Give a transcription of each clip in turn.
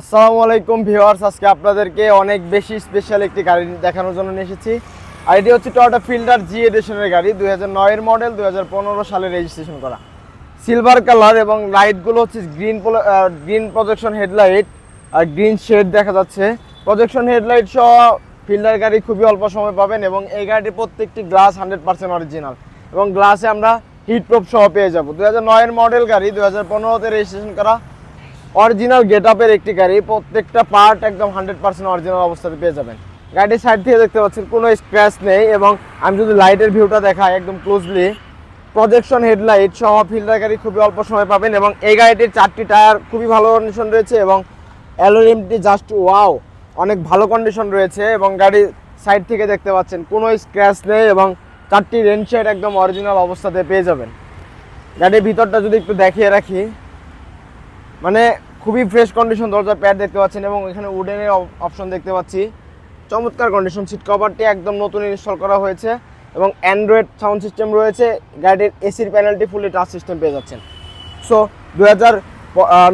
আসসালামু আলাইকুম ভিউয়ার্স, আজকে আপনাদেরকে অনেক বেশি স্পেশাল একটি গাড়ি দেখানোর জন্য নিয়ে এসেছি। আর এটি হচ্ছে টয়োটা ফিল্ডার জি এডিশনের গাড়ি, দুই হাজার নয়ের মডেল দুই পনেরো সালে রেজিস্ট্রেশন করা। সিলভার কালার এবং লাইটগুলো হচ্ছে গ্রিন গ্রিন প্রজেকশন হেডলাইট আর গ্রিন শেড দেখা যাচ্ছে। প্রজেকশন হেডলাইট সহ ফিল্ডার গাড়ি খুবই অল্প সময় পাবেন এবং এই গাড়িটির প্রত্যেকটি গ্লাস হান্ড্রেড পার্সেন্ট অরিজিনাল এবং গ্লাসে আমরা হিট প্রুফ সহ পেয়ে যাব। দুই হাজার নয়ের মডেল গাড়ি, দুই হাজার পনেরোতে রেজিস্ট্রেশন করা। অরিজিনাল গেট আপের একটি গাড়ি, প্রত্যেকটা পার্ট একদম হান্ড্রেড পার্সেন্ট অরিজিনাল অবস্থাতে পেয়ে যাবেন। গাড়ির সাইড থেকে দেখতে পাচ্ছেন কোনো স্ক্র্যাচ নেই এবং আমি যদি লাইটের ভিউটা দেখাই একদম ক্লোজলি প্রজেকশন হেডলাইট সহ ফিল্ডার গাড়ি খুবই অল্প সময় পাবেন এবং এই গাড়িটির চারটি টায়ার খুবই ভালো কন্ডিশন রয়েছে এবং অ্যালুমিনিয়ামটি জাস্ট ওয়াও অনেক ভালো কন্ডিশন রয়েছে এবং গাড়ির সাইড থেকে দেখতে পাচ্ছেন কোনো স্ক্র্যাচ নেই এবং চারটি রেনশেড একদম অরিজিনাল অবস্থাতে পেয়ে যাবেন। গাড়ির ভিতরটা যদি একটু দেখিয়ে রাখি মানে খুবই ফ্রেশ কন্ডিশন দরজার প্যাড দেখতে পাচ্ছেন এবং এখানে উডেনের অপশন দেখতে পাচ্ছি। চমৎকার কন্ডিশন সিট কভারটি একদম নতুন ইনস্টল করা হয়েছে এবং অ্যান্ড্রয়েড সাউন্ড সিস্টেম রয়েছে গাড়ির এসির প্যানেলটি ফুলি টাচ সিস্টেম পেয়ে যাচ্ছেন। সো দু হাজার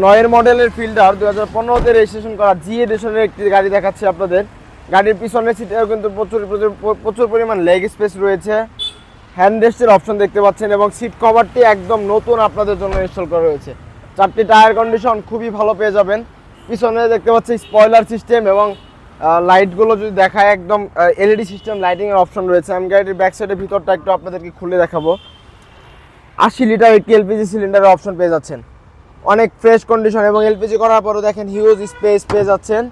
নয়ের মডেলের ফিল্ডার দু হাজার পনেরোতে রেজিস্ট্রেশন করা জি এডিশনের একটি গাড়ি দেখাচ্ছি আপনাদের। গাড়ির পিছনের সিটেও কিন্তু প্রচুর প্রচুর প্রচুর পরিমাণ লেগ স্পেস রয়েছে। হ্যান্ড রেস্টের অপশন দেখতে পাচ্ছেন এবং সিট কভারটি একদম নতুন আপনাদের জন্য ইনস্টল করা রয়েছে চারটি টায়ার কন্ডিশন খুবই ভালো পেয়ে যাবেন। পিছনে দেখতে পাচ্ছি স্পয়লার সিস্টেম এবং লাইটগুলো যদি দেখায় একদম এলইডি সিস্টেম লাইটিংয়ের অপশন রয়েছে। আমি গাড়ির ব্যাক সাইডের ভিতরটা একটু আপনাদেরকে খুলে দেখাবো। আশি লিটার একটি এলপিজি সিলিন্ডারের অপশন পেয়ে যাচ্ছেন। অনেক ফ্রেশ কন্ডিশন এবং এলপিজি করার পরও দেখেন হিউজ স্পেস পেয়ে যাচ্ছেন।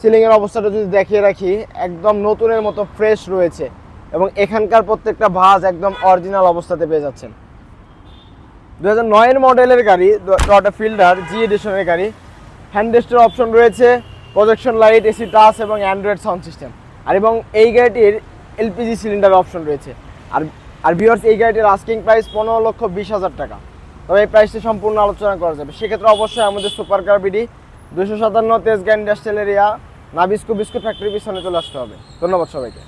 সিলিংয়ের অবস্থাটা যদি দেখিয়ে রাখি, একদম নতুনের মতো ফ্রেশ রয়েছে এবং এখানকার প্রত্যেকটা ভাঁজ একদম অরিজিনাল অবস্থাতে পেয়ে যাচ্ছেন। দু হাজার মডেলের গাড়ি টয়টা ফিল্ডার জি এডিশনের গাড়ি। হ্যান্ডরেস্টের অপশন রয়েছে প্রজেকশন লাইট এসি টাচ এবং অ্যান্ড্রয়েড সাউন্ড সিস্টেম আর এবং এই গাড়িটির এলপিজি সিলিন্ডার অপশন রয়েছে। আর আর ভিওর্স এই গাড়িটির আস্কিং প্রাইস পনেরো লক্ষ বিশ হাজার টাকা। তবে এই প্রাইসটি সম্পূর্ণ আলোচনা করা যাবে। সেক্ষেত্রে অবশ্যই আমাদের সুপার কার বিডি দুশো সাতান্ন Tejgaon industrial area Nabisco biscuit ফ্যাক্টরির পিছনে চলে আসতে হবে। ধন্যবাদ সবাইকে।